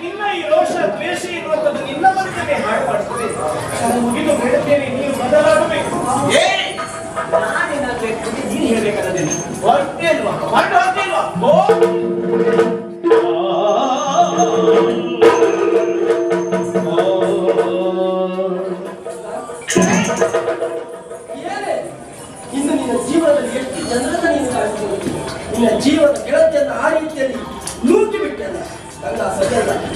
ನಿನ್ನ ಈ ರೋಷ ದ್ವೇಷ ಇರುವಂತದ್ದು ನಿನ್ನ ಮನಸ್ಸಿಗೆ ಹಾಳು ಮಾಡ್ತದೆ ಅದು ಮುಗಿದು ಬಿಡುತ್ತೇನೆ ನೀವು ಬದಲಾಗಬೇಕು. ಏ ನೀನು ಹೇಳ್ಬೇಕಾದ್ರೆ ಹೊರಟೇ ಅಲ್ವಾ ಹೊರಟು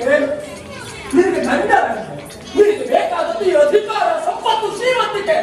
ನಿನಗೆ ಗಂಡ. ನಿನಗೆ ಈ ಅಧಿಕಾರ ಸಂಪತ್ತು ಶ್ರೀಮಂತಿಕೆ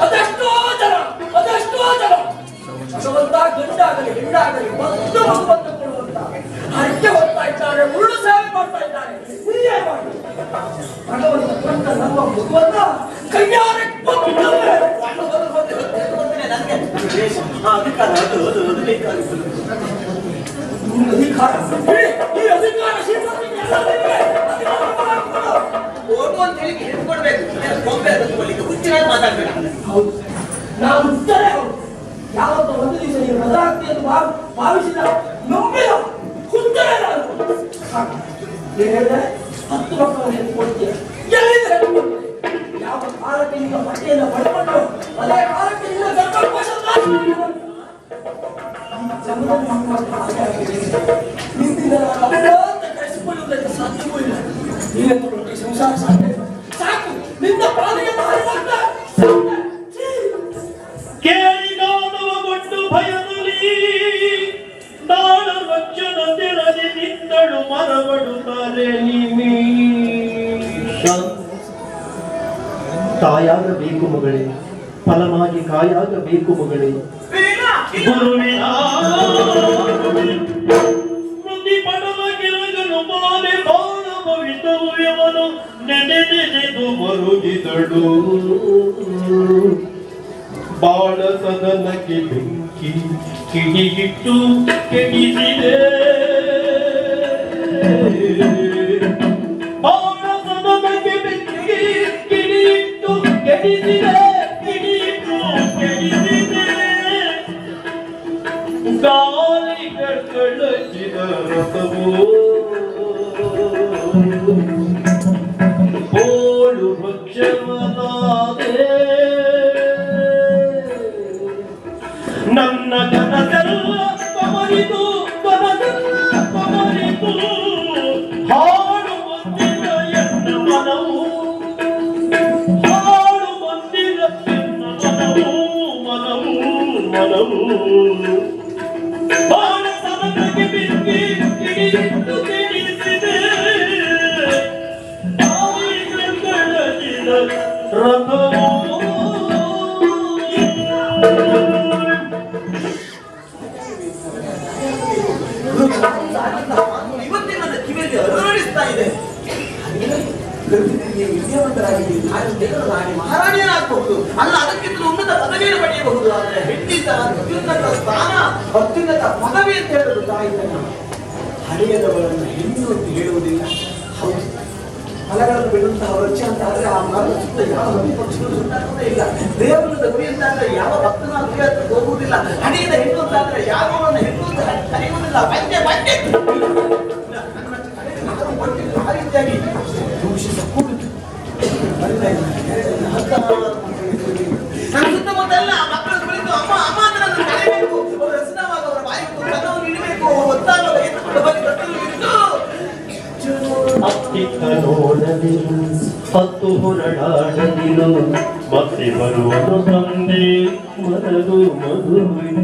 ಅದೆಷ್ಟೋ ಜನ ಅದೆಷ್ಟೋ ಜನ ಭಗವಂತ ಗಂಡಾಗಲಿ ಹೆಣ್ಣಾಗಲಿ ಒಂದು ಮಗುವನ್ನು ಕೊಡುವಂತ ಹರಕೆ ಹೊತ್ತಾ ಇದ್ದಾರೆ ಉರುಳು ಸೇವೆ ಭಗವಂತ ಅದು, ಅಧಿಕಾರ ಈ ಅಧಿಕಾರ. ಓಟು ಅಂತ ಹೇಳಿ ಹಿಡ್ಕೊಡ್ಬೇಕು ಗೊಂಬೆ ಹೌದು ನಾವು ಹುಟ್ಟಲೇ ಹೌದು ಯಾವತ್ತೋ ಒಂದು ದಿವಸ ಭಾವ- ಭಾವಿಸಿದ ನಂಬಿದ ಹುಟ್ಟಲೇ ನಾನು ಸಾಕು. ಏನ್ ಹೇಳಿದೆ ಹತ್ತು ಮಕ್ಕಳನ್ನು ಹೆತ್ಕೊಡ್ತೀಯ ಎಲ್ಲಿಂದ ಯಾವ ಕಾಲಕ್ಕೆ ನಿಮ್ಮ ಬಟ್ಟೆಯನ್ನು ಪಡ್ಕೊಂಡು ಅದೇ ಕಾಲಕ್ಕೆ ನಿಮ್ಮ ಸರ್ಕಾರ ಅಂತ ಕರೆಸಿಕೊಳ್ಳುವುದಕ್ಕೆ ಸಾಧ್ಯವೂ ಇಲ್ಲ ನೀನೆಂದು ರೊಟ್ಟಿ ಸಂಸಾರ ಸಾಕು ಮರಬಡುತ್ತಾರೆ ತಾಯಾಗಬೇಕು ಮಗಳೇ ಫಲವಾಗಿ ಕಾಯಾಗಬೇಕು ಮಗಳೇ. ಮರುಗಿದಳು ಬಾಳ ಸದನಕ್ಕೆ ಬೆಂಕಿ ಕಿಡಿಗಿಟ್ಟು ಕೆಡಿಸಿದೆ. ಕಳಚಿದ ರಥವು ಭಕ್ಷವನಾದೆ ನನ್ನ ಕನಸೆಲ್ಲ ಪಮರಿತು ಕನಸೆಲ್ಲ ಪಮರಿತು ಹಾಡು ಬಂದಿರ ಎನ್ನ ಮನವು ಹಾಡು ಬಂದಿರ ಎನ್ನ ಮನವು ಮನವು ಮನವು ಬಾಳ ಸಮತಕ್ಕೆ ಬಿಕ್ಕಿ ಮಹಾರಾಣಿಯರಾಗಬಹುದು ಅಲ್ಲ ಅದಕ್ಕಿಂತ ಉನ್ನತ ಪದವಿಯನ್ನು ಪಡೆಯಬಹುದು ಆದರೆ ಹೆಣ್ಣಿದ್ದ ಅತ್ಯುನ್ನತ ಸ್ಥಾನ ಅತ್ಯುನ್ನತ ಪದವಿ ಅಂತ ಹೇಳುದು ತಾಯಿತನ ಹಳೆಯದವರನ್ನು ಹೆಣ್ಣು ಅಂತ ಹೇಳುವುದಿಲ್ಲ. ಹೌದು. ಫಲಗಳನ್ನು ಬಿಡುವಂತಹ ವೃಕ್ಷ ಅಂತ ಆದರೆ ಆ ಮರದ ಸುತ್ತ ಯಾವ ಪಕ್ಷಗಳು ಸುತ್ತಾಡುವುದೇ ಇಲ್ಲ. ದೇವರದ ಗುರಿ ಅಂತ ಆದ್ರೆ ಯಾವ ಭಕ್ತನ ಗುರಿ ಅಂತ ಹೋಗುವುದಿಲ್ಲ. ಹಣೆಯದ ಹೆಣ್ಣು ಅಂತ ಆದ್ರೆ ಯಾವ ಹೆಣ್ಣು ಅಂತ ಕರೆಯುವುದಿಲ್ಲ. ಬಂದೆ ಬಂದೆ. ಅತ್ತಿತ್ತ ನೋಡದಿರು ಹತ್ತು ಹೊರಡಾಡದಿರು ಮತ್ತೆ ಬರುವುದು ತಂದೆ ಮನದು ಮಧುವಿನ